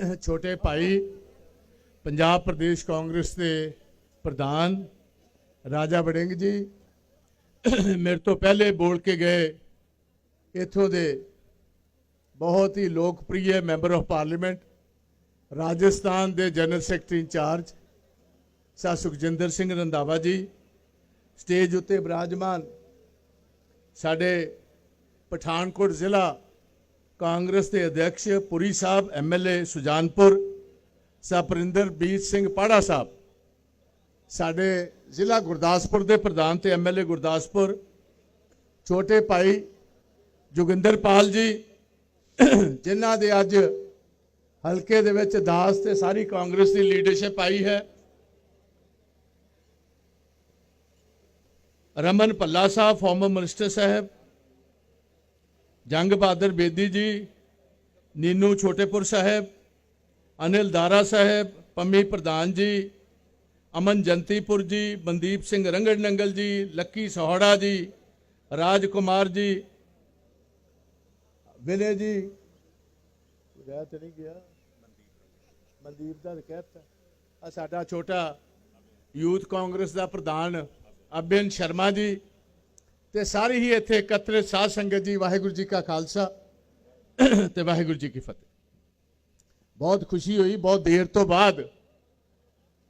ਛੋਟੇ ਭਾਈ, ਪੰਜਾਬ ਪ੍ਰਦੇਸ਼ ਕਾਂਗਰਸ ਦੇ ਪ੍ਰਧਾਨ ਰਾਜਾ ਵੜਿੰਗ ਜੀ, ਮੇਰੇ ਤੋਂ ਪਹਿਲੇ ਬੋਲ ਕੇ ਗਏ ਇਥੋਂ ਦੇ ਬਹੁਤ ਹੀ ਲੋਕਪ੍ਰਿਯ ਮੈਂਬਰ ਆਫ ਪਾਰਲੀਮੈਂਟ, ਰਾਜਸਥਾਨ ਦੇ ਜਨਰਲ ਸੈਕਟਰੀ ਇੰਚਾਰਜ, ਸਾ ਸੁਖਜਿੰਦਰ ਸਿੰਘ ਰੰਧਾਵਾ ਜੀ, ਸਟੇਜ ਉੱਤੇ ਬਿਰਾਜਮਾਨ ਸਾਡੇ ਪਠਾਨਕੋਟ ਜ਼ਿਲ੍ਹਾ ਕਾਂਗਰਸ ਦੇ ਅਧਿਕਸ਼ ਪੁਰੀ ਸਾਹਿਬ ਐਮਐਲਏ ਸੁਜਾਨਪੁਰ ਸਪਰਿੰਦਰਬੀਰ ਸਿੰਘ ਪਾੜਾ ਸਾਹਿਬ। ਸਾਡੇ ਜ਼ਿਲ੍ਹਾ ਗੁਰਦਾਸਪੁਰ ਦੇ ਪ੍ਰਧਾਨ ਤੇ ਐਮਐਲਏ ਗੁਰਦਾਸਪੁਰ, ਛੋਟੇ ਭਾਈ ਜੋਗਿੰਦਰਪਾਲ ਜੀ, ਜਿਨ੍ਹਾਂ ਦੇ ਅੱਜ ਹਲਕੇ ਦੇ ਵਿੱਚ ਦਾਸ ਤੇ ਸਾਰੀ ਕਾਂਗਰਸ ਦੀ ਲੀਡਰਸ਼ਿਪ ਆਈ ਹੈ। ਰਮਨ ਭੱਲਾ ਸਾਹਿਬ ਫਾਰਮਰ ਮਿਨਿਸਟਰ ਸਾਹਿਬ ਜੰਗ ਬਹਾਦਰ ਬੇਦੀ ਜੀ, ਨੀਨੂ ਛੋਟੇਪੁਰ ਸਾਹਿਬ, ਅਨਿਲ ਦਾਰਾ ਸਾਹਿਬ, ਪੰਮੀ ਪ੍ਰਧਾਨ ਜੀ, ਅਮਨ ਜੰਤੀਪੁਰ ਜੀ, ਮਨਦੀਪ ਸਿੰਘ ਰੰਗੜ ਨੰਗਲ ਜੀ, ਲੱਕੀ ਸਹੋੜਾ ਜੀ ਰਾਜ ਕੁਮਾਰ ਜੀ ਵਿਨੇ ਜੀ। ਰਹਿ ਤੇ ਨਹੀਂ ਗਿਆ। ਮਨਦੀਪ ਦਾ ਕਹਿਤਾ। ਆ ਸਾਡਾ ਛੋਟਾ ਯੂਥ ਕਾਂਗਰਸ ਦਾ ਪ੍ਰਧਾਨ ਅਬਿਨ ਸ਼ਰਮਾ ਜੀ ਤੇ ਸਾਰੇ ਹੀ ਇੱਥੇ ਇਕੱਤਰਿਤ ਸਾਧ ਸੰਗਤ ਜੀ, ਵਾਹਿਗੁਰੂ ਜੀ ਕਾ ਖਾਲਸਾ ਤੇ ਵਾਹਿਗੁਰੂ ਜੀ ਕੀ ਫਤਿਹ। ਬਹੁਤ ਖੁਸ਼ੀ ਹੋਈ, ਬਹੁਤ ਦੇਰ ਤੋਂ ਬਾਅਦ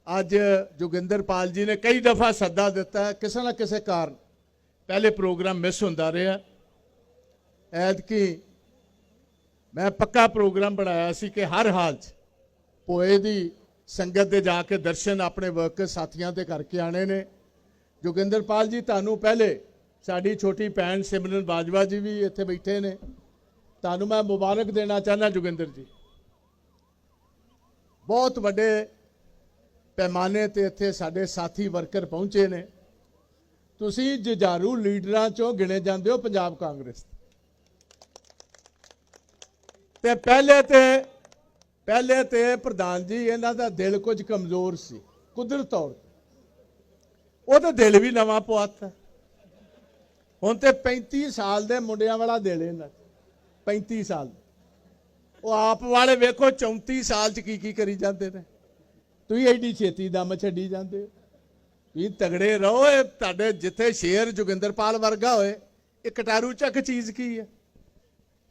ਅੱਜ ਜੋਗਿੰਦਰਪਾਲ ਜੀ ਨੇ ਕਈ ਦਫਾ ਸੱਦਾ ਦਿੱਤਾ, ਕਿਸੇ ਨਾ ਕਿਸੇ ਕਾਰਨ। ਪਹਿਲੇ ਪ੍ਰੋਗਰਾਮ ਮਿਸ ਹੁੰਦਾ ਰਿਹਾ। ਐਤਕੀ ਮੈਂ ਪੱਕਾ ਪ੍ਰੋਗਰਾਮ ਬਣਾਇਆ ਸੀ ਕਿ ਹਰ ਹਾਲ 'ਚ ਪੋਏ ਦੀ ਸੰਗਤ ਦੇ ਜਾ ਕੇ ਦਰਸ਼ਨ ਆਪਣੇ ਵਰਕਰ ਸਾਥੀਆਂ ਦੇ ਕਰਕੇ ਆਣੇ ਨੇ। ਜੋਗਿੰਦਰਪਾਲ ਜੀ, ਤੁਹਾਨੂੰ ਪਹਿਲੇ ਸਾਡੀ ਛੋਟੀ ਭੈਣ ਸਿਮਰਨ ਬਾਜਵਾ ਜੀ ਵੀ ਇੱਥੇ ਬੈਠੇ ਨੇ। ਤੁਹਾਨੂੰ ਮੈਂ ਮੁਬਾਰਕ ਦੇਣਾ ਚਾਹੁੰਦਾ ਜੋਗਿੰਦਰ ਜੀ। ਬਹੁਤ ਵੱਡੇ ਪੈਮਾਨੇ ਤੇ ਇੱਥੇ ਸਾਡੇ ਸਾਥੀ ਵਰਕਰ ਪਹੁੰਚੇ ਨੇ। ਤੁਸੀਂ ਜੁਝਾਰੂ ਲੀਡਰਾਂ ਚੋਂ ਗਿਣੇ ਜਾਂਦੇ ਹੋ ਪੰਜਾਬ ਕਾਂਗਰਸ ਤੇ। ਪਹਿਲੇ ਤੇ ਪਹਿਲੇ ਤੇ ਪ੍ਰਧਾਨ ਜੀ, ਇਹਨਾਂ ਦਾ ਦਿਲ ਕੁਝ ਕਮਜ਼ੋਰ ਸੀ, ਕੁਦਰਤ ਤੌਰ ਉਹ ਤਾਂ ਦਿਲ ਵੀ ਨਵਾਂ ਪਵਾਤਾ। ਹੁਣ ਤੇ 35 ਸਾਲ ਦੇ ਮੁੰਡਿਆਂ ਵਾਲਾ ਦਿਲ ਇਹਨਾਂ 'ਚ। 35 ਸਾਲ। ਉਹ ਆਪ ਵਾਲੇ ਵੇਖੋ 34 ਸਾਲ ਚ ਕੀ ਕੀ ਕਰੀ ਜਾਂਦੇ ਨੇ। ਤੁਸੀਂ ਐਡੀ ਛੇਤੀ ਦਮ ਛੱਡੀ ਜਾਂਦੇ ਹੋ। ਤੁਸੀਂ ਤਗੜੇ ਰਹੋ ਇਹ ਤੁਹਾਡੇ ਜਿੱਥੇ ਸ਼ੇਰ ਜੋਗਿੰਦਰਪਾਲ ਵਰਗਾ ਹੋਏ, ਇਹ ਕਟਾਰੂ ਚੱਕ ਚੀਜ਼ ਕੀ ਹੈ?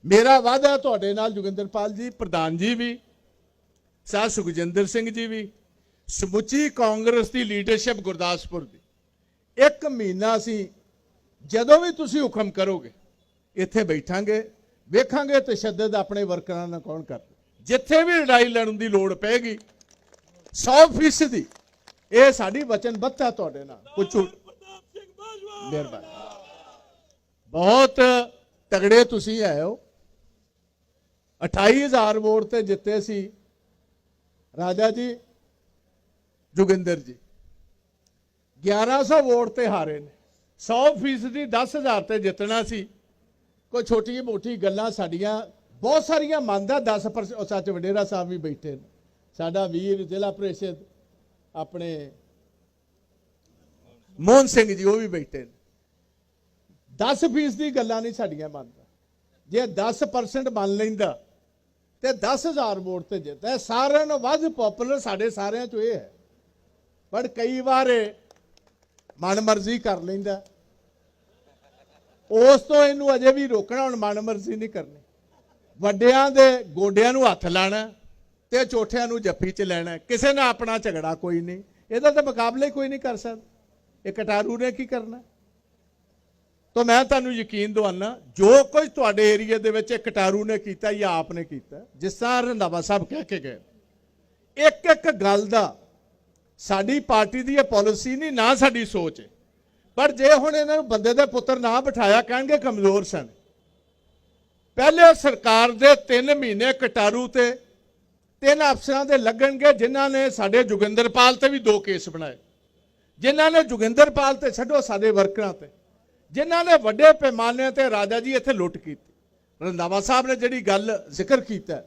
ਮੇਰਾ ਵਾਅਦਾ ਤੁਹਾਡੇ ਨਾਲ ਜੋਗਿੰਦਰਪਾਲ ਜੀ, ਪ੍ਰਧਾਨ ਜੀ ਵੀ ਸਾਹ ਸੁਖਜਿੰਦਰ ਸਿੰਘ ਜੀ ਵੀ, ਸਮੁੱਚੀ ਕਾਂਗਰਸ ਦੀ ਲੀਡਰਸ਼ਿਪ ਗੁਰਦਾਸਪੁਰ ਦੀ। ਇੱਕ ਮਹੀਨਾ ਅਸੀਂ ਜਦੋਂ ਵੀ ਤੁਸੀਂ ਹੁਕਮ ਕਰੋਗੇ, ਇੱਥੇ ਬੈਠਾਂਗੇ, ਵੇਖਾਂਗੇ ਤਸ਼ੱਦਦ ਆਪਣੇ ਵਰਕਰਾਂ ਨਾਲ ਕੌਣ ਕਰਦਾ। ਜਿੱਥੇ ਵੀ ਲੜਾਈ ਲੜਨ ਦੀ ਲੋੜ ਪੈਗੀ 100% ਦੀ ਇਹ ਸਾਡੀ ਵਚਨਬੱਧਤਾ ਤੁਹਾਡੇ ਨਾਲ। ਪੁੱਛੋ। ਮਿਹਰਬਾਨੀ। ਬਹੁਤ ਤਗੜੇ ਤੁਸੀਂ ਆਏ ਹੋ। 28000 ਵੋਟ ਤੇ ਜਿੱਤੇ ਸੀ ਰਾਜਾ ਜੀ, ਜੋਗਿੰਦਰ ਜੀ। 1100 ਵੋਟ ਤੇ ਹਾਰੇ ਨੇ। 100% ਦੀ 10000 ਤੇ ਜਿੱਤਣਾ ਸੀ। ਕੋਈ ਛੋਟੀ ਮੋਟੀ ਗੱਲਾਂ ਸਾਡੀਆਂ, ਬਹੁਤ ਸਾਰੀਆਂ ਮੰਨਦਾ 10% ਉਹ ਸੱਚ ਵਡੇਰਾ ਸਾਹਿਬ ਵੀ ਬੈਠੇ ਨੇ। ਸਾਡਾ ਵੀਰ ਜ਼ਿਲ੍ਹਾ ਪ੍ਰੀਸ਼ਦ ਆਪਣੇ ਮੋਹਨ ਸਿੰਘ ਜੀ, ਉਹ ਵੀ ਬੈਠੇ ਨੇ। 10% ਦੀ ਗੱਲਾਂ ਨਹੀਂ ਸਾਡੀਆਂ ਮੰਨਦਾ। ਜੇ 10% ਮੰਨ ਲੈਂਦਾ, ਤੇ 10000 ਵੋਟ ਤੇ ਜਿੱਤਦਾ ਸਾਰਿਆਂ ਨਾਲੋਂ ਵੱਧ ਪਪੂਲਰ ਸਾਡੇ ਸਾਰਿਆਂ ਚੋਂ ਇਹ ਹੈ। ਪਰ ਕਈ ਵਾਰ ਇਹ ਮਨਮਰਜ਼ੀ ਕਰ ਲੈਂਦਾ। ਉਸ ਤੋਂ ਇਹਨੂੰ ਅਜੇ ਵੀ ਰੋਕਣਾ, ਹੁਣ ਮਨਮਰਜ਼ੀ ਨਹੀਂ ਕਰਨੀ। ਵੱਡਿਆਂ ਦੇ ਗੋਡਿਆਂ ਨੂੰ ਹੱਥ ਲਾਣਾ ਤੇ ਚੋਠਿਆਂ ਨੂੰ ਜੱਫੀ 'ਚ ਲੈਣਾ, ਕਿਸੇ ਨਾਲ ਆਪਣਾ ਝਗੜਾ ਕੋਈ ਨਹੀਂ। ਇਹਦਾ ਤਾਂ ਮੁਕਾਬਲਾ ਹੀ ਕੋਈ ਨਹੀਂ ਕਰ ਸਕਦਾ। ਇਹ ਕਟਾਰੂ ਨੇ ਕੀ ਕਰਨਾ? ਤਾਂ ਮੈਂ ਤੁਹਾਨੂੰ ਯਕੀਨ ਦਵਾਨਾ ਜੋ ਕੁਝ ਤੁਹਾਡੇ ਏਰੀਆ ਦੇ ਵਿੱਚ ਇਹ ਕਟਾਰੂ ਨੇ ਕੀਤਾ ਜਾਂ ਆਪ ਨੇ ਕੀਤਾ। ਜਿਸ ਤਰ੍ਹਾਂ ਰੰਧਾਵਾ ਸਾਹਿਬ ਕਹਿ ਕੇ ਗਏ। ਇੱਕ ਇੱਕ ਗੱਲ ਦਾ ਸਾਡੀ ਪਾਰਟੀ ਦੀ ਇਹ ਪਾਲਿਸੀ ਨਹੀਂ, ਨਾ ਸਾਡੀ ਸੋਚ। ਹੈ ਪਰ ਜੇ ਹੁਣ ਇਹਨਾਂ ਨੂੰ ਬੰਦੇ ਦੇ ਪੁੱਤਰ ਨਾ ਬਿਠਾਇਆ, ਕਹਿਣਗੇ ਕਮਜ਼ੋਰ ਸਨ। ਪਹਿਲੇ ਸਰਕਾਰ ਦੇ 3 ਮਹੀਨੇ ਕਟਾਰੂ ਤੇ ਤਿੰਨ ਅਫਸਰਾਂ ਦੇ ਲੱਗਣਗੇ, ਜਿਨ੍ਹਾਂ ਨੇ ਸਾਡੇ ਜੋਗਿੰਦਰਪਾਲ ਤੇ ਵੀ ਦੋ ਕੇਸ ਬਣਾਏ। ਜਿਨ੍ਹਾਂ ਨੇ ਜੋਗਿੰਦਰਪਾਲ ਤੇ ਛੱਡੋ ਸਾਡੇ ਵਰਕਰਾਂ ਤੇ। ਜਿਨ੍ਹਾਂ ਨੇ ਵੱਡੇ ਪੈਮਾਨੇ ਤੇ ਰਾਜਾ ਜੀ ਇੱਥੇ ਲੁੱਟ ਕੀਤੀ। ਰੰਧਾਵਾ ਸਾਹਿਬ ਨੇ ਜਿਹੜੀ ਗੱਲ ਜ਼ਿਕਰ ਕੀਤਾ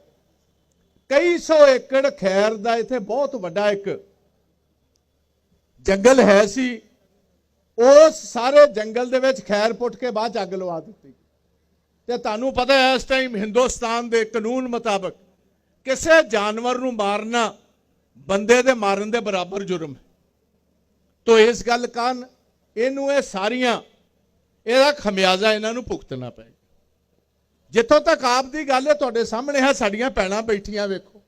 ਕਈ ਸੌ ਏਕੜ ਖੈਰ ਦਾ ਇੱਥੇ ਬਹੁਤ ਵੱਡਾ ਇੱਕ ਜੰਗਲ ਹੈ ਸੀ। ਉਸ ਸਾਰੇ ਜੰਗਲ ਦੇ ਵਿੱਚ ਖੈਰ ਪੁੱਟ ਕੇ ਬਾਅਦ 'ਚ ਅੱਗ ਲਵਾ ਦਿੱਤੀ। ਤੇ ਤੁਹਾਨੂੰ ਪਤਾ ਹੈ ਇਸ ਟਾਈਮ ਹਿੰਦੁਸਤਾਨ ਦੇ ਕਾਨੂੰਨ ਮੁਤਾਬਕ ਕਿਸੇ ਜਾਨਵਰ ਨੂੰ ਮਾਰਨਾ ਬੰਦੇ ਦੇ ਮਾਰਨ ਦੇ ਬਰਾਬਰ ਜੁਰਮ ਹੈ। ਤੋ ਇਸ ਗੱਲ ਕਾਰਨ ਇਹਨੂੰ ਇਹ ਸਾਰੀਆਂ, ਇਹਦਾ ਖਮਿਆਜ਼ਾ ਇਹਨਾਂ ਨੂੰ ਭੁਗਤਣਾ ਪਏਗਾ ਜਿੱਥੋਂ ਤੱਕ ਆਪ ਦੀ ਗੱਲ ਹੈ, ਤੁਹਾਡੇ ਸਾਹਮਣੇ ਹੈ, ਸਾਡੀਆਂ ਭੈਣਾਂ ਬੈਠੀਆਂ ਵੇਖੋ।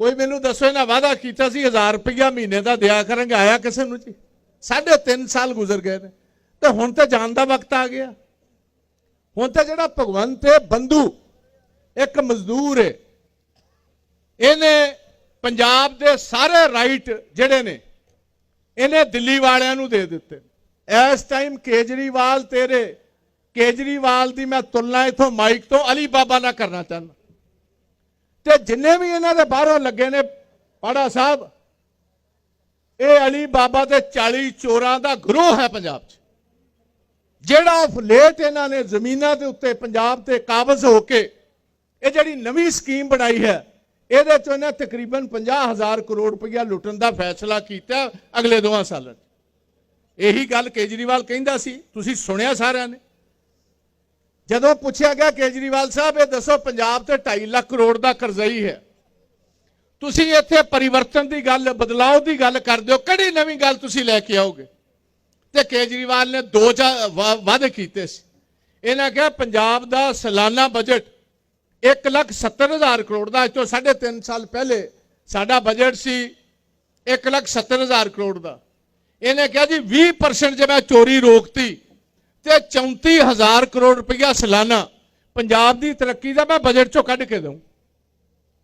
ਕੋਈ ਮੈਨੂੰ ਦੱਸੋ, ਇਹਨਾਂ ਵਾਅਦਾ ਕੀਤਾ ਸੀ 1000 ਰੁਪਇਆ ਮਹੀਨੇ ਦਾ ਦਿਆ ਕਰਾਂਗੇ, ਆਇਆ ਕਿਸੇ ਨੂੰ ਜੀ? ਸਾਢੇ 3 ਸਾਲ ਗੁਜ਼ਰ ਗਏ ਨੇ। ਤੇ ਹੁਣ ਤਾਂ ਜਾਣ ਦਾ ਵਕਤ ਆ ਗਿਆ। ਹੁਣ ਤਾਂ ਜਿਹੜਾ ਭਗਵੰਤ ਹੈ, ਬੰਧੂ, ਇੱਕ ਮਜ਼ਦੂਰ ਹੈ। ਇਹਨੇ ਪੰਜਾਬ ਦੇ ਸਾਰੇ ਰਾਈਟ ਜਿਹੜੇ ਨੇ, ਇਹਨੇ ਦਿੱਲੀ ਵਾਲਿਆਂ ਨੂੰ ਦੇ ਦਿੱਤੇ। ਇਸ ਟਾਈਮ ਕੇਜਰੀਵਾਲ ਤੇਰੇ, ਕੇਜਰੀਵਾਲ ਦੀ ਮੈਂ ਤੁਲਨਾ ਇਥੋਂ ਮਾਈਕ ਤੋਂ ਅਲੀ ਬਾਬਾ ਨਾਲ ਕਰਨਾ ਚਾਹੁੰਦਾ। ਤੇ ਜਿੰਨੇ ਵੀ ਇਹਨਾਂ ਦੇ ਬਾਹਰੋਂ ਲੱਗੇ ਨੇ, ਪਾੜਾ ਸਾਹਿਬ ਇਹ ਅਲੀ ਬਾਬਾ ਦੇ 40 ਚੋਰਾਂ ਦਾ ਗਰੋਹ ਹੈ ਪੰਜਾਬ 'ਚ। ਜਿਹੜਾ ਉਹ ਲੇਟ ਇਹਨਾਂ ਨੇ ਜ਼ਮੀਨਾਂ ਦੇ ਉੱਤੇ ਪੰਜਾਬ ਤੇ ਕਾਬਜ਼ ਹੋ ਕੇ ਇਹ ਜਿਹੜੀ ਨਵੀਂ ਸਕੀਮ ਬਣਾਈ ਹੈ, ਇਹਦੇ ਚੋਂ ਇਹਨਾਂ ਤਕਰੀਬਨ 50000 ਕਰੋੜ ਰੁਪਇਆ ਲੁੱਟਣ ਦਾ ਫੈਸਲਾ ਕੀਤਾ ਅਗਲੇ ਦੋਵਾਂ ਸਾਲਾਂ 'ਚ। ਇਹੀ ਗੱਲ ਕੇਜਰੀਵਾਲ ਕਹਿੰਦਾ ਸੀ, ਤੁਸੀਂ ਸੁਣਿਆ ਸਾਰਿਆਂ ਨੇ? ਜਦੋਂ ਪੁੱਛਿਆ ਗਿਆ ਕੇਜਰੀਵਾਲ ਸਾਹਿਬ, ਇਹ ਦੱਸੋ ਪੰਜਾਬ ਤੇ 2.5 ਲੱਖ ਕਰੋੜ ਦਾ ਕਰਜ਼ਈ ਹੈ। ਤੁਸੀਂ ਇੱਥੇ ਪਰਿਵਰਤਨ ਦੀ ਗੱਲ ਬਦਲਾਅ ਦੀ ਗੱਲ ਕਰਦੇ ਹੋ, ਕਿਹੜੀ ਨਵੀਂ ਗੱਲ ਤੁਸੀਂ ਲੈ ਕੇ ਆਓਗੇ? ਤੇ ਕੇਜਰੀਵਾਲ ਨੇ ਦੋ ਚਾ- ਵਾ- ਵਾਅਦੇ ਕੀਤੇ ਸੀ। ਇਹਨਾਂ ਕਿਹਾ, ਪੰਜਾਬ ਦਾ ਸਾਲਾਨਾ ਬਜਟ 1 ਲੱਖ 70 ਹਜ਼ਾਰ ਕਰੋੜ ਦਾ, ਅੱਜ ਤੋਂ 3.5 ਸਾਲ ਪਹਿਲੇ ਸਾਡਾ ਬਜਟ ਸੀ 1 ਲੱਖ 70 ਹਜ਼ਾਰ ਕਰੋੜ ਦਾ। ਇਹਨੇ ਕਿਹਾ ਜੀ 20% ਜੇ ਮੈਂ ਚੋਰੀ ਰੋਕਤੀ, ਤੇ 34000 ਕਰੋੜ ਰੁਪਇਆ ਸਾਲਾਨਾ। ਪੰਜਾਬ ਦੀ ਤਰੱਕੀ ਦਾ ਮੈਂ ਬਜਟ ਚੋਂ ਕੱਢ ਕੇ ਦਊਂ।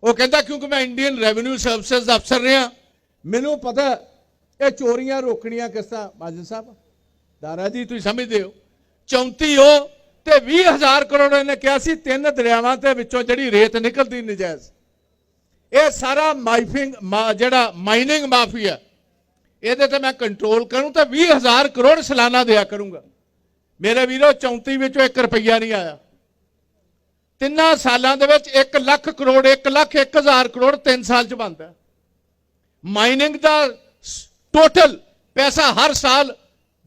ਉਹ ਕਹਿੰਦਾ, ਕਿਉਂਕਿ ਮੈਂ ਇੰਡੀਅਨ ਰੈਵਨਿਊ ਸਰਵਿਸਿਜ਼ ਦਾ ਅਫਸਰ ਰਿਹਾ। ਮੈਨੂੰ ਪਤਾ ਇਹ ਚੋਰੀਆਂ ਰੋਕਣੀਆਂ ਕਿਸ ਤਰ੍ਹਾਂ? ਮਾਜਨ ਸਾਹਿਬ, ਦਾਰਾ ਜੀ, ਤੁਸੀਂ ਸਮਝਦੇ ਹੋ। 34 ਉਹ, ਤੇ 20000 ਕਰੋੜ ਇਹਨੇ ਕਿਹਾ ਸੀ, ਤਿੰਨ ਦਰਿਆਵਾਂ ਤੇ ਵਿੱਚੋਂ ਜਿਹੜੀ ਰੇਤ ਨਿਕਲਦੀ ਨਜਾਇਜ਼। ਇਹ ਸਾਰਾ ਮਾਈਫਿੰਗ, ਮਾ- ਜਿਹੜਾ ਮਾਈਨਿੰਗ ਮਾਫੀਆ, ਇਹਦੇ ਤੇ ਮੈਂ ਕੰਟਰੋਲ ਕਰੂੰ ਤਾਂ 20000 ਕਰੋੜ ਸਾਲਾਨਾ ਦਿਆ ਕਰੂੰਗਾ। ਮੇਰੇ ਵੀਰੋ 34 ਵਿੱਚੋਂ 1 ਰੁਪਈਆ ਨਹੀਂ ਆਇਆ। ਤਿੰਨਾਂ ਸਾਲਾਂ ਦੇ ਵਿੱਚ 1 ਲੱਖ ਕਰੋੜ 1 ਲੱਖ 1000 ਕਰੋੜ 3 ਸਾਲ ਚ ਬਣਦਾ ਮਾਈਨਿੰਗ ਦਾ ਟੋਟਲ ਪੈਸਾ ਹਰ ਸਾਲ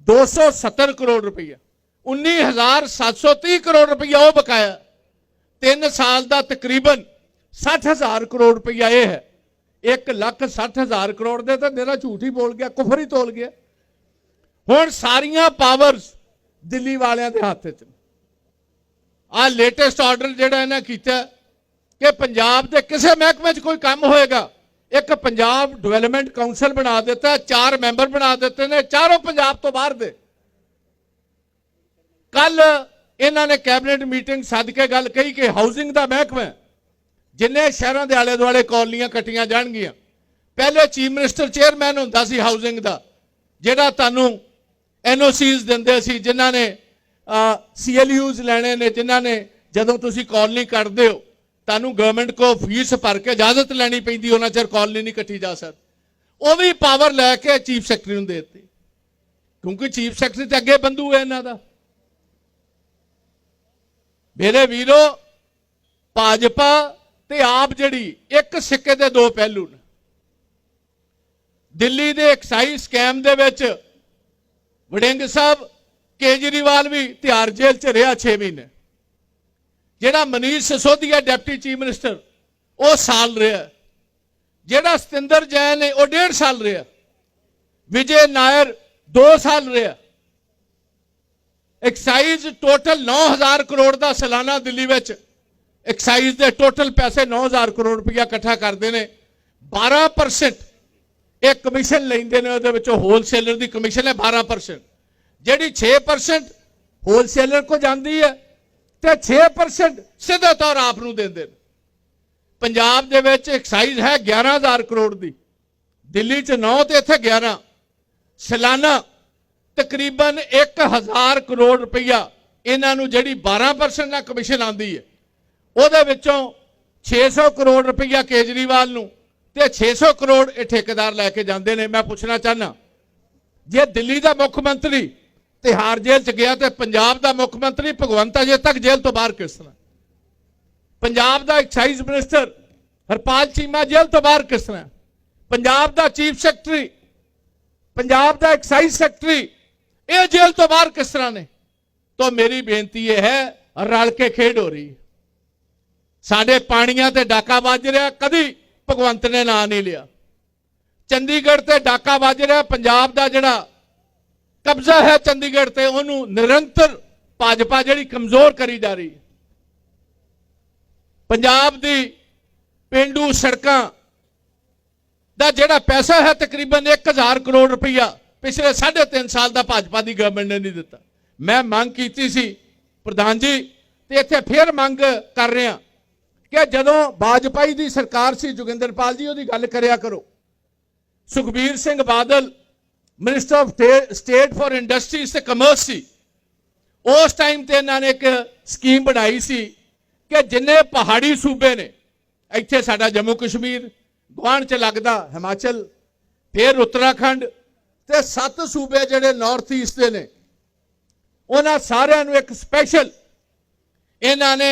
270 ਕਰੋੜ ਰੁਪਈਆ। 19730 ਕਰੋੜ ਰੁਪਈਆ ਉਹ ਬਕਾਇਆ। 3 ਸਾਲ ਦਾ ਤਕਰੀਬਨ 60000 ਕਰੋੜ ਰੁਪਈਆ ਇਹ ਹੈ। 1 ਲੱਖ 60000 ਕਰੋੜ ਦੇ ਤਾਂ ਮੇਰਾ ਝੂਠ ਹੀ ਬੋਲ ਗਿਆ, ਕੁਫਰ ਹੀ ਤੋਲ ਗਿਆ। ਹੁਣ ਸਾਰੀਆਂ ਪਾਵਰਸ ਦਿੱਲੀ ਵਾਲਿਆਂ ਦੇ ਹੱਥ 'ਚ ਆ ਲੇਟੈਸਟ ਆਰਡਰ ਜਿਹੜਾ ਇਹਨਾਂ ਕੀਤਾ ਕਿ ਪੰਜਾਬ ਦੇ ਕਿਸੇ ਮਹਿਕਮੇ 'ਚ ਕੋਈ ਕੰਮ ਹੋਏਗਾ। ਇੱਕ ਪੰਜਾਬ ਡਿਵੈਲਪਮੈਂਟ ਕਾਉਂਸਲ ਬਣਾ ਦਿੱਤਾ, ਚਾਰ ਮੈਂਬਰ ਬਣਾ ਦਿੱਤੇ ਨੇ, ਚਾਰੋਂ ਪੰਜਾਬ ਤੋਂ ਬਾਹਰ ਦੇ। ਕੱਲ ਇਹਨਾਂ ਨੇ ਕੈਬਨਿਟ ਮੀਟਿੰਗ ਸੱਦ ਕੇ ਗੱਲ ਕਹੀ ਕਿ ਹਾਊਸਿੰਗ ਦਾ ਮਹਿਕਮਾ ਜਿੰਨੇ ਸ਼ਹਿਰਾਂ ਦੇ ਆਲੇ ਦੁਆਲੇ ਕਾਲਨੀਆਂ ਕੱਟੀਆਂ ਜਾਣਗੀਆਂ। ਪਹਿਲੇ ਚੀਫ ਮਿਨਿਸਟਰ ਚੇਅਰਮੈਨ ਹੁੰਦਾ ਸੀ ਹਾਊਸਿੰਗ ਦਾ, ਜਿਹੜਾ ਤੁਹਾਨੂੰ ਐਨਓਸੀਜ਼ ਦਿੰਦੇ ਸੀ, ਜਿਨ੍ਹਾਂ ਨੇ ਸੀਐਲਯੂਜ਼ ਲੈਣੇ ਨੇ, ਜਿਨ੍ਹਾਂ ਨੇ ਜਦੋਂ ਤੁਸੀਂ ਕਾਲਨੀ ਕੱਢਦੇ ਹੋ, ਤੁਹਾਨੂੰ ਗਵਰਨਮੈਂਟ ਕੋ ਫੀਸ ਭਰ ਕੇ ਇਜਾਜ਼ਤ ਲੈਣੀ ਪੈਂਦੀ, ਉਹਨਾਂ ਚਿਰ ਕਾਲਨੀ ਨਹੀਂ ਕੱਟੀ ਜਾ ਸਕਦੀ। ਉਹ ਵੀ ਪਾਵਰ ਲੈ ਕੇ ਚੀਫ ਸੈਕਟਰੀ ਨੂੰ ਦੇ ਦਿੱਤੀ। ਕਿਉਂਕਿ ਚੀਫ ਸੈਕਟਰੀ ਤੇ ਅੱਗੇ ਬੰਦੂ ਹੈ ਇਹਨਾਂ ਦਾ। ਮੇਰੇ ਵੀਰੋ, ਭਾਜਪਾ ਤੇ ਆਪ ਜਿਹੜੀ ਇੱਕ ਸਿੱਕੇ ਦੇ ਦੋ ਪਹਿਲੂ ਨੇ। ਦਿੱਲੀ ਦੇ ਐਕਸਾਈਜ਼ ਸਕੈਮ ਦੇ ਵਿੱਚ ਵੜਿੰਗ ਸਾਹਿਬ ਕੇਜਰੀਵਾਲ ਵੀ ਤਿਹਾੜ ਜੇਲ੍ਹ 'ਚ ਰਿਹਾ 6 ਮਹੀਨੇ। ਜਿਹੜਾ Manish Sisodia deputy chief minister, ਉਹ ਸਾਲ ਰਿਹਾ ਜਿਹੜਾ ਸਤਿੰਦਰ ਜੈਨ ਹੈ ਉਹ ਡੇਢ ਸਾਲ ਰਿਹਾ ਵਿਜੇ ਨਾਇਰ 2 ਸਾਲ ਰਿਹਾ ਐਕਸਾਈਜ਼ ਟੋਟਲ 9000 ਕਰੋੜ ਦਾ ਸਾਲਾਨਾ ਦਿੱਲੀ ਵਿੱਚ ਐਕਸਾਈਜ਼ ਦੇ ਟੋਟਲ ਪੈਸੇ 9000 ਕਰੋੜ ਰੁਪਇਆ ਇਕੱਠਾ ਕਰਦੇ ਨੇ। 12% ਇਹ ਕਮਿਸ਼ਨ ਲੈਂਦੇ ਨੇ, ਉਹਦੇ ਵਿੱਚੋਂ ਹੋਲਸੇਲਰ ਦੀ ਕਮਿਸ਼ਨ ਹੈ 12% ਜਿਹੜੀ 6% ਹੋਲਸੇਲਰ ਕੋ ਜਾਂਦੀ ਹੈ ਤੇ 6% ਸਿੱਧੇ ਤੌਰ ਆਪ ਨੂੰ ਦਿੰਦੇ ਨੇ। ਪੰਜਾਬ ਦੇ ਵਿੱਚ ਐਕਸਾਈਜ਼ ਹੈ 11000 ਕਰੋੜ ਦੀ। ਦਿੱਲੀ 'ਚ 9 ਤੇ ਇੱਥੇ 11 ਸਾਲਾਨਾ ਤਕਰੀਬਨ 1000 ਕਰੋੜ ਰੁਪਈਆ ਇਹਨਾਂ ਨੂੰ ਜਿਹੜੀ 12% ਨਾਲ ਕਮਿਸ਼ਨ ਆਂਦੀ ਹੈ। ਉਹਦੇ ਵਿੱਚੋਂ 600 ਕਰੋੜ ਰੁਪਈਆ ਕੇਜਰੀਵਾਲ ਨੂੰ ਤੇ 600 ਕਰੋੜ ਇਹ ਠੇਕੇਦਾਰ ਲੈ ਕੇ ਜਾਂਦੇ ਨੇ। ਮੈਂ ਪੁੱਛਣਾ ਚਾਹਨਾ ਜੇ ਦਿੱਲੀ ਦਾ ਮੁੱਖ ਮੰਤਰੀ ਤਿਹਾੜ ਜੇਲ੍ਹ ਚ ਗਿਆ ਤੇ ਪੰਜਾਬ ਦਾ ਮੁੱਖ ਮੰਤਰੀ ਭਗਵੰਤ ਅਜੇ ਤੱਕ ਜੇਲ੍ਹ ਤੋਂ ਬਾਹਰ ਕਿਸ ਤਰ੍ਹਾਂ? ਪੰਜਾਬ ਦਾ ਐਕਸਾਈਜ਼ ਮਿਨਿਸਟਰ ਹਰਪਾਲ ਚੀਮਾ ਜੇਲ੍ਹ ਤੋਂ ਬਾਹਰ ਕਿਸ ਤਰ੍ਹਾਂ? ਪੰਜਾਬ ਦਾ ਚੀਫ ਸੈਕਟਰੀ ਪੰਜਾਬ ਦਾ ਐਕਸਾਈਜ਼ ਸੈਕਟਰੀ ਇਹ ਜੇਲ੍ਹ ਤੋਂ ਬਾਹਰ ਕਿਸ ਤਰ੍ਹਾਂ ਨੇ? ਤਾਂ ਮੇਰੀ ਬੇਨਤੀ ਇਹ ਹੈ, ਰਲ ਕੇ ਖੇਡ ਹੋ ਰਹੀ ਸਾਡੇ ਪਾਣੀਆਂ ਤੇ ਡਾਕਾ ਵੱਜ ਰਿਹਾ, ਕਦੀ ਭਗਵੰਤ ਨੇ ਨਾਂ ਨਹੀਂ ਲਿਆ। ਚੰਡੀਗੜ੍ਹ ਤੇ ਡਾਕਾ ਵੱਜ ਰਿਹਾ, ਪੰਜਾਬ ਦਾ ਜਿਹੜਾ ਕਬਜ਼ਾ ਹੈ ਚੰਡੀਗੜ੍ਹ ਤੇ, ਉਹਨੂੰ ਨਿਰੰਤਰ ਭਾਜਪਾ ਜਿਹੜੀ ਕਮਜ਼ੋਰ ਕਰੀ ਜਾ ਰਹੀ ਹੈ। ਪੰਜਾਬ ਦੀ ਪਿੰਡੂ ਸੜਕਾਂ ਦਾ ਜਿਹੜਾ ਪੈਸਾ ਹੈ, ਤਕਰੀਬਨ 1000 ਕਰੋੜ ਰੁਪਈਆ ਪਿਛਲੇ 3.5 ਸਾਲ ਦਾ ਭਾਜਪਾ ਦੀ ਗਵਰਨਮੈਂਟ ਨੇ ਨਹੀਂ ਦਿੱਤਾ। ਮੈਂ ਮੰਗ ਕੀਤੀ ਸੀ, ਪ੍ਰਧਾਨ ਜੀ, ਤੇ ਇੱਥੇ ਫਿਰ ਮੰਗ ਕਰ ਰਿਹਾ ਕਿ ਜਦੋਂ ਬਾਜਪਾਈ ਦੀ ਸਰਕਾਰ ਸੀ, ਜੋਗਿੰਦਰਪਾਲ ਜੀ ਉਹਦੀ ਗੱਲ ਕਰਿਆ ਕਰੋ। Sukhbir Singh Badal minister of state for industries ਤੇ ਕਮਰਸ ਸੀ। ਉਸ ਟਾਈਮ ਤੇ ਇਹਨਾਂ ਨੇ ਇੱਕ ਸਕੀਮ ਬਣਾਈ ਸੀ ਕਿ ਜਿੰਨੇ ਪਹਾੜੀ ਸੂਬੇ ਨੇ, ਇੱਥੇ ਸਾਡਾ ਜੰਮੂ ਕਸ਼ਮੀਰ, ਗੁਆਂਢ ਚ ਲੱਗਦਾ ਹਿਮਾਚਲ, ਫਿਰ ਉੱਤਰਾਖੰਡ, ਤੇ ਸੱਤ ਸੂਬੇ ਜਿਹੜੇ ਨਾਰਥ ਈਸਟ ਦੇ ਨੇ, ਉਹਨਾਂ ਸਾਰਿਆਂ ਨੂੰ ਇੱਕ ਸਪੈਸ਼ਲ ਇਹਨਾਂ ਨੇ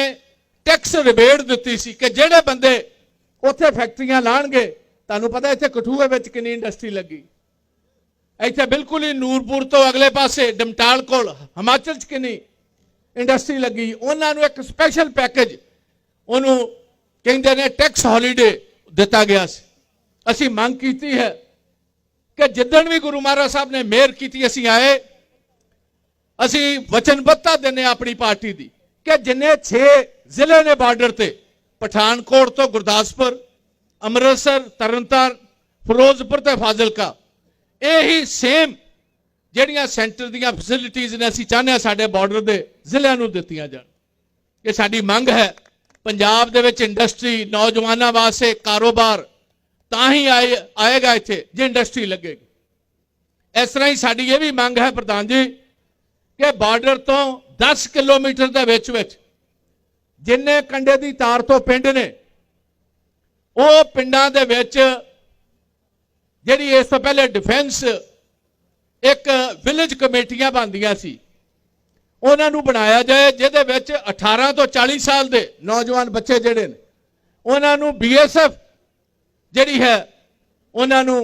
ਟੈਕਸ ਰਿਬੇਟ ਦਿੱਤੀ ਸੀ ਕਿ ਜਿਹੜੇ ਬੰਦੇ ਉੱਥੇ ਫੈਕਟਰੀਆਂ ਲਾਣਗੇ, ਤੁਹਾਨੂੰ ਪਤਾ ਇੱਥੇ ਕਠੂਏ ਵਿੱਚ ਕਿੰਨੀ ਇੰਡਸਟਰੀ ਲੱਗੀ। ਇੱਥੇ ਬਿਲਕੁਲ ਹੀ ਨੂਰਪੁਰ ਤੋਂ ਅਗਲੇ ਪਾਸੇ, ਡਮਟਾਲ ਕੋਲ, ਹਿਮਾਚਲ ਚ ਕਿੰਨੀ ਇੰਡਸਟਰੀ ਲੱਗੀ। ਉਹਨਾਂ ਨੂੰ ਇੱਕ ਸਪੈਸ਼ਲ ਪੈਕੇਜ ਉਹਨੂੰ ਕਹਿੰਦੇ ਨੇ ਟੈਕਸ ਹੌਲੀਡੇ ਦਿੱਤਾ ਗਿਆ ਸੀ। ਅਸੀਂ ਮੰਗ ਕੀਤੀ ਹੈ ਕਿ ਜਿੱਦਣ ਵੀ ਗੁਰੂ ਮਹਾਰਾਜ ਸਾਹਿਬ ਨੇ ਮਿਹਰ ਕੀਤੀ, ਅਸੀਂ ਆਏ। ਅਸੀਂ ਵਚਨਬੱਧਤਾ ਦਿੰਨੇ ਹਾਂ ਆਪਣੀ ਪਾਰਟੀ ਦੀ ਕਿ ਜਿੰਨੇ 6 ਜ਼ਿਲ੍ਹੇ ਨੇ ਬਾਰਡਰ ਤੇ, ਪਠਾਨਕੋਟ ਤੋਂ ਗੁਰਦਾਸਪੁਰ, ਅੰਮ੍ਰਿਤਸਰ, ਤਰਨਤਾਰਨ, ਫਿਰੋਜ਼ਪੁਰ ਤੇ ਫਾਜ਼ਿਲਕਾ ਇਹੀ ਸੇਮ ਜਿਹੜੀਆਂ ਸੈਂਟਰ ਦੀਆਂ ਫੈਸਿਲਿਟੀਆਂ ਨੇ, ਅਸੀਂ ਚਾਹੁੰਦੇ ਹਾਂ ਸਾਡੇ ਬਾਰਡਰ ਦੇ ਜ਼ਿਲ੍ਹਿਆਂ ਨੂੰ ਦਿੱਤੀਆਂ ਜਾਣ। ਇਹ ਸਾਡੀ ਮੰਗ ਹੈ। ਪੰਜਾਬ ਦੇ ਵਿੱਚ ਇੰਡਸਟਰੀ ਨੌਜਵਾਨਾਂ ਵਾਸਤੇ ਕਾਰੋਬਾਰ ਤਾਂ ਹੀ ਆਏ, ਆਏਗਾ ਇੱਥੇ, ਜੇ ਇੰਡਸਟਰੀ ਲੱਗੇਗੀ। ਇਸ ਤਰ੍ਹਾਂ ਹੀ ਸਾਡੀ ਇਹ ਵੀ ਮੰਗ ਹੈ ਪ੍ਰਧਾਨ ਜੀ, ਕਿ ਬਾਰਡਰ ਤੋਂ 10 ਕਿਲੋਮੀਟਰ ਦੇ ਵਿੱਚ ਵਿੱਚ ਜਿੰਨੇ ਕੰਡੇ ਦੀ ਤਾਰ ਤੋਂ ਪਿੰਡ ਨੇ, ਉਹ ਪਿੰਡਾਂ ਦੇ ਵਿੱਚ ਜਿਹੜੀ ਇਸ ਤੋਂ ਪਹਿਲੇ ਡਿਫੈਂਸ ਇੱਕ ਵਿਲੇਜ ਕਮੇਟੀਆਂ ਬਣਦੀਆਂ ਸੀ, ਉਹਨਾਂ ਨੂੰ ਬਣਾਇਆ ਜਾਏ, ਜਿਹਦੇ ਵਿੱਚ 18 ਤੋਂ 40 ਸਾਲ ਦੇ ਨੌਜਵਾਨ ਬੱਚੇ ਜਿਹੜੇ ਨੇ, ਉਹਨਾਂ ਨੂੰ ਬੀਐਸਐਫ ਜਿਹੜੀ ਹੈ, ਉਹਨਾਂ ਨੂੰ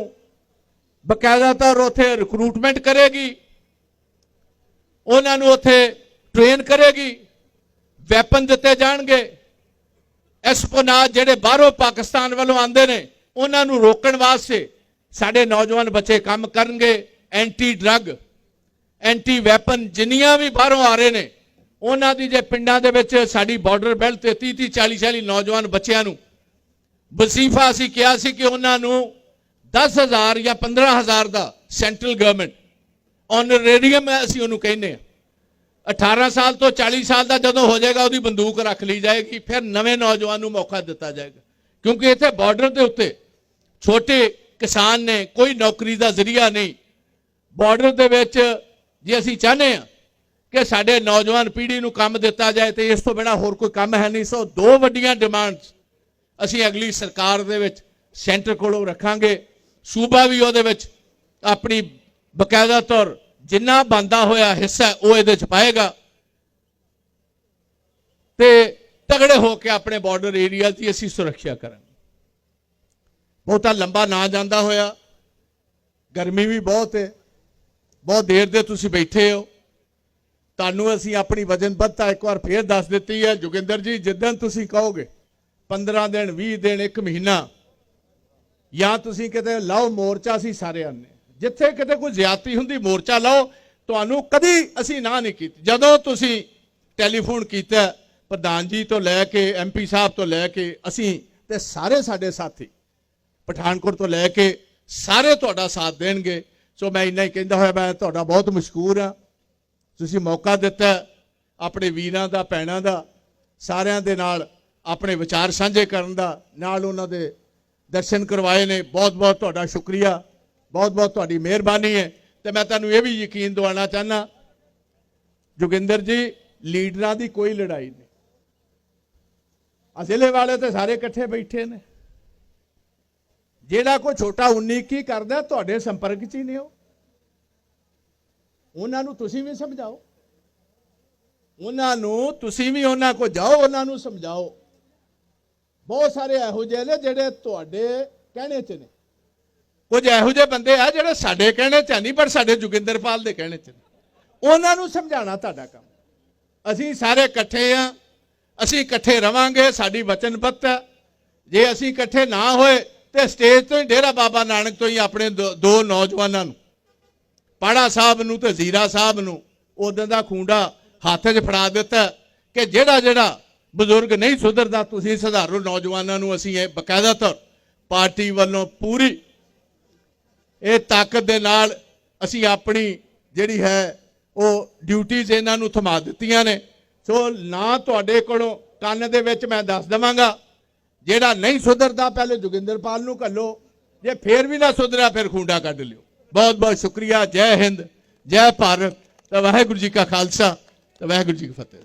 ਬਕਾਇਦਾ ਤੌਰ ਉੱਥੇ ਰਿਕਰੂਟਮੈਂਟ ਕਰੇਗੀ, ਉਹਨਾਂ ਨੂੰ ਉੱਥੇ ਟ੍ਰੇਨ ਕਰੇਗੀ ਵੈਪਨ ਦਿੱਤੇ ਜਾਣਗੇ ਐਸਪੋਨਾਜ ਜਿਹੜੇ ਬਾਹਰੋਂ ਪਾਕਿਸਤਾਨ ਵੱਲੋਂ ਆਉਂਦੇ ਨੇ, ਉਹਨਾਂ ਨੂੰ ਰੋਕਣ ਵਾਸਤੇ ਸਾਡੇ ਨੌਜਵਾਨ ਬੱਚੇ ਕੰਮ ਕਰਨਗੇ ਐਂਟੀ ਡਰੱਗ ਐਂਟੀ ਵੈਪਨ ਜਿੰਨੀਆਂ ਵੀ ਬਾਹਰੋਂ ਆ ਰਹੇ ਨੇ, ਉਹਨਾਂ ਦੀ ਜੇ ਪਿੰਡਾਂ ਦੇ ਵਿੱਚ ਸਾਡੀ ਬਾਰਡਰ ਬੈਲਟ ਤੇ 30 30 40 40 ਨੌਜਵਾਨ ਬੱਚਿਆਂ ਨੂੰ ਵਜ਼ੀਫਾ ਅਸੀਂ ਕਿਹਾ ਸੀ ਕਿ ਉਹਨਾਂ ਨੂੰ 10000 ਜਾਂ 15000 ਦਾ ਸੈਂਟਰਲ ਗਵਰਨਮੈਂਟ ਆਨਰੇਰੀਅਮ ਅਸੀਂ ਉਹਨੂੰ ਕਹਿੰਦੇ ਆ 18 ਸਾਲ ਤੋਂ 40 ਸਾਲ ਦਾ ਜਦੋਂ ਹੋ ਜਾਏਗਾ, ਉਹਦੀ ਬੰਦੂਕ ਰੱਖ ਲਈ ਜਾਏਗੀ, ਫਿਰ ਨਵੇਂ ਨੌਜਵਾਨ ਨੂੰ ਮੌਕਾ ਦਿੱਤਾ ਜਾਏਗਾ। ਕਿਉਂਕਿ ਇੱਥੇ ਬਾਰਡਰ ਦੇ ਉੱਤੇ ਛੋਟੇ ਕਿਸਾਨ ਨੇ, ਕੋਈ ਨੌਕਰੀ ਦਾ ਜ਼ਰੀਆ ਨਹੀਂ। ਬਾਰਡਰ ਦੇ ਵਿੱਚ ਜੇ ਅਸੀਂ ਚਾਹੁੰਦੇ ਆ ਕਿ ਸਾਡੇ ਨੌਜਵਾਨ ਪੀੜ੍ਹੀ ਨੂੰ ਕੰਮ ਦਿੱਤਾ ਜਾਏ, ਤੇ ਇਸ ਤੋਂ ਬਿਨਾ ਹੋਰ ਕੋਈ ਕੰਮ ਹੈ ਨਹੀਂ। ਸੋ ਦੋ ਵੱਡੀਆਂ ਡਿਮਾਂਡਸ ਅਸੀਂ ਅਗਲੀ ਸਰਕਾਰ ਦੇ ਵਿੱਚ, ਸੈਂਟਰ ਕੋਲੋਂ ਰੱਖਾਂਗੇ। ਸੂਬਾ ਵੀ ਉਹਦੇ ਵਿੱਚ ਆਪਣੀ ਬਕਾਇਦਾ ਤੌਰ ਜਿੰਨਾ ਬੰਦਾ ਹੋਇਆ ਹਿੱਸਾ ਉਹ ਇਹਦੇ ਚ ਪਾਏਗਾ। ਤੇ ਤਗੜੇ ਹੋ ਕੇ ਆਪਣੇ ਬਾਰਡਰ ਏਰੀਆ ਦੀ ਅਸੀਂ ਸੁਰੱਖਿਆ ਕਰਾਂਗੇ। ਬਹੁਤਾ ਲੰਬਾ ਨਾ ਜਾਂਦਾ ਹੋਇਆ। ਗਰਮੀ ਵੀ ਬਹੁਤ ਹੈ। ਬਹੁਤ ਦੇਰ ਦੇ ਤੁਸੀਂ ਬੈਠੇ ਹੋ। ਤੁਹਾਨੂੰ ਅਸੀਂ ਆਪਣੀ ਵਜਨਬੱਧਤਾ ਇੱਕ ਵਾਰ ਫੇਰ ਦੱਸ ਦਿੱਤੀ ਹੈ। ਜੋਗਿੰਦਰ ਜੀ, ਜਿੱਦਣ ਤੁਸੀਂ ਕਹੋਗੇ 15 ਦਿਨ 20 ਦਿਨ, ਇੱਕ ਮਹੀਨਾ, ਜਾਂ ਤੁਸੀਂ ਕਿਤੇ ਲਾਓ ਮੋਰਚਾ, ਅਸੀਂ ਸਾਰੇ ਆਨੇ ਜਿੱਥੇ ਕਿਤੇ ਕੋਈ ਜ਼ਿਆਦਤੀ ਹੁੰਦੀ, ਮੋਰਚਾ ਲਾਓ। ਤੁਹਾਨੂੰ ਕਦੀ ਅਸੀਂ ਨਾ ਨਹੀਂ ਕੀਤੀ। ਜਦੋਂ ਤੁਸੀਂ ਟੈਲੀਫੋਨ ਕੀਤਾ, ਪ੍ਰਧਾਨ ਜੀ ਤੋਂ ਲੈ ਕੇ ਐਮਪੀ ਸਾਹਿਬ ਤੋਂ ਲੈ ਕੇ, ਅਸੀਂ ਤੇ ਸਾਰੇ ਸਾਡੇ ਸਾਥੀ ਪਠਾਨਕੋਟ ਤੋਂ ਲੈ ਕੇ ਸਾਰੇ ਤੁਹਾਡਾ ਸਾਥ ਦੇਣਗੇ। ਸੋ ਮੈਂ ਇੰਨਾ ਹੀ ਕਹਿੰਦਾ ਹੋਇਆ, ਮੈਂ ਤੁਹਾਡਾ ਬਹੁਤ ਮਸ਼ਕੂਰ ਹਾਂ। ਤੁਸੀਂ ਮੌਕਾ ਦਿੱਤਾ ਆਪਣੇ ਵੀਰਾਂ ਦਾ, ਭੈਣਾਂ ਦਾ, ਸਾਰਿਆਂ ਦੇ ਨਾਲ ਆਪਣੇ ਵਿਚਾਰ ਸਾਂਝੇ ਕਰਨ ਦਾ, ਨਾਲ ਉਹਨਾਂ ਦੇ ਦਰਸ਼ਨ ਕਰਵਾਏ ਨੇ। ਬਹੁਤ ਬਹੁਤ ਤੁਹਾਡਾ ਸ਼ੁਕਰੀਆ। ਬਹੁਤ ਬਹੁਤ ਤੁਹਾਡੀ ਮਿਹਰਬਾਨੀ ਹੈ। ਤੇ ਮੈਂ ਤੁਹਾਨੂੰ ਇਹ ਵੀ ਯਕੀਨ ਦਿਵਾਉਣਾ ਚਾਹਨਾ ਜੋਗਿੰਦਰ ਜੀ, ਲੀਡਰਾਂ ਦੀ ਕੋਈ ਲੜਾਈ ਨਹੀਂ। ਅਸਲੇ ਵਾਲੇ ਤੇ ਸਾਰੇ ਇਕੱਠੇ ਬੈਠੇ ਨੇ। ਜਿਹੜਾ ਕੋਈ ਛੋਟਾ 19 ਕੀ ਕਰਦਾ, ਤੁਹਾਡੇ ਸੰਪਰਕ 'ਚ ਹੀ ਨਹੀਂ ਉਹ। ਉਹਨਾਂ ਨੂੰ ਤੁਸੀਂ ਵੀ ਸਮਝਾਓ। ਉਹਨਾਂ ਨੂੰ ਤੁਸੀਂ ਵੀ ਉਹਨਾਂ ਕੋ ਜਾਓ, ਉਹਨਾਂ ਨੂੰ ਸਮਝਾਓ। ਬਹੁਤ ਸਾਰੇ ਇਹੋ ਜਿਹੇ ਨੇ ਜਿਹੜੇ ਤੁਹਾਡੇ ਕਹਿਣੇ 'ਚ ਨੇ। ਕੁਝ ਇਹੋ ਜਿਹੇ ਬੰਦੇ ਆ ਜਿਹੜੇ ਸਾਡੇ ਕਹਿਣੇ 'ਚ ਨਹੀਂ, ਪਰ ਸਾਡੇ ਜੋਗਿੰਦਰਪਾਲ ਦੇ ਕਹਿਣੇ 'ਚ ਨੇ। ਉਹਨਾਂ ਨੂੰ ਸਮਝਾਉਣਾ ਤੁਹਾਡਾ ਕੰਮ। ਅਸੀਂ ਸਾਰੇ ਇਕੱਠੇ ਆ। ਅਸੀਂ ਇਕੱਠੇ ਰਵਾਂਗੇ, ਸਾਡੀ ਵਚਨਬੱਧ ਹੈ। ਜੇ ਅਸੀਂ ਇਕੱਠੇ ਨਾ ਹੋਏ ਤੇ ਸਟੇਜ ਤੋਂ ਹੀ ਡੇਰਾ ਬਾਬਾ ਨਾਨਕ ਤੋਂ ਹੀ ਆਪਣੇ ਦੋ ਦੋ ਨੌਜਵਾਨਾਂ ਨੂੰ। ਪਾੜਾ ਸਾਹਿਬ ਨੂੰ ਤੇ ਜ਼ੀਰਾ ਸਾਹਿਬ ਨੂੰ ਉਦੋਂ ਦਾ ਖੂੰਡਾ ਹੱਥ 'ਚ ਫੜਾ ਦਿੱਤਾ ਕਿ ਜਿਹੜਾ ਜਿਹੜਾ ਬਜ਼ੁਰਗ ਨਹੀਂ ਸੁਧਰਦਾ, ਤੁਸੀਂ ਸਧਾਰਨ ਨੌਜਵਾਨਾਂ ਨੂੰ ਅਸੀਂ ਇਹ ਬਕਾਇਦਾ ਤੌਰ ਪਾਰਟੀ ਵੱਲੋਂ ਪੂਰੀ ਇਹ ਤਾਕਤ ਦੇ ਨਾਲ ਅਸੀਂ ਆਪਣੀ ਜਿਹੜੀ ਹੈ ਉਹ ਡਿਊਟੀਜ਼ ਇਹਨਾਂ ਨੂੰ ਥਮਾ ਦਿੱਤੀਆਂ ਨੇ। ਸੋ ਨਾ ਤੁਹਾਡੇ ਕੋਲੋਂ ਕੰਨ ਦੇ ਵਿੱਚ ਮੈਂ ਦੱਸ ਦਵਾਂਗਾ। ਜਿਹੜਾ ਨਹੀਂ ਸੁਧਰਦਾ, ਪਹਿਲੇ ਜੋਗਿੰਦਰਪਾਲ ਨੂੰ ਕੱਲੋ ਜੇ ਫੇਰ ਵੀ ਨਾ ਸੁਧਰਿਆ, ਫਿਰ ਖੁੰਡਾ ਕੱਢ ਲਿਓ। ਬਹੁਤ ਬਹੁਤ ਸ਼ੁਕਰੀਆ। ਜੈ ਹਿੰਦ, ਜੈ ਭਾਰਤ। ਤੇ ਵਾਹਿਗੁਰੂ ਜੀ ਕਾ ਖਾਲਸਾ, ਤੇ ਵਾਹਿਗੁਰੂ ਜੀ ਕੀ ਫਤਿਹ।